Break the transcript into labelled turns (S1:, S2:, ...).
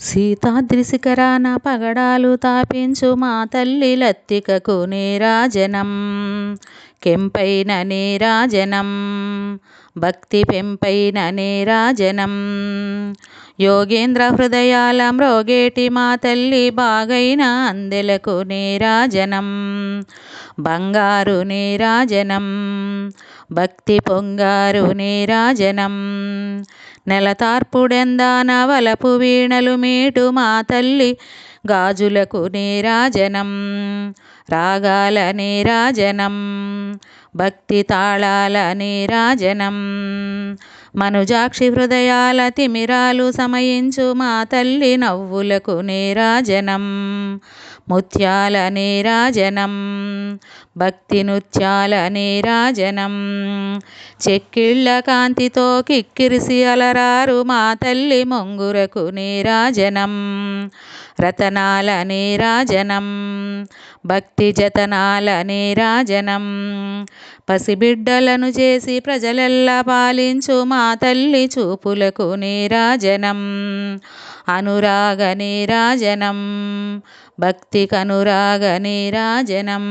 S1: సీతాద్రి శిఖరాన పగడాలు తాపించు మా తల్లి లత్తికకు నీరాజనం కెంపైన నీరాజనం భక్తి పెంపైన నీరాజనం యోగేంద్ర హృదయాల మ్రోగేటి మా తల్లి బాగైన అందెలకు నీరాజనం బంగారు నీరాజనం భక్తి పొంగారు నీరాజనం నెలతార్పుడెందాన వలపు వీణలు మీటు మా తల్లి. గాజులకు నీరాజనం రాగాల నీరాజనం భక్తి తాళాల నీరాజనం. మనుజాక్షి హృదయాల తిమిరాలు సమయించు మా తల్లి నవ్వులకు నీరాజనం ముత్యాల నీరాజనం. భక్తి నృత్యాల నీరాజనం చెక్కిళ్ళ కాంతితో కిక్కిరిసి అలరారు మా తల్లి మొంగురకు నీరాజనం రతనాల నీరాజనం భక్తి జతనాల నీరాజనం పసిబిడ్డలను చేసి ప్రజలెల్లా పాలించు మా తల్లి చూపులకు నీరాజనం అనురాగ నీరాజనం భక్తి కనురాగ నీరాజనం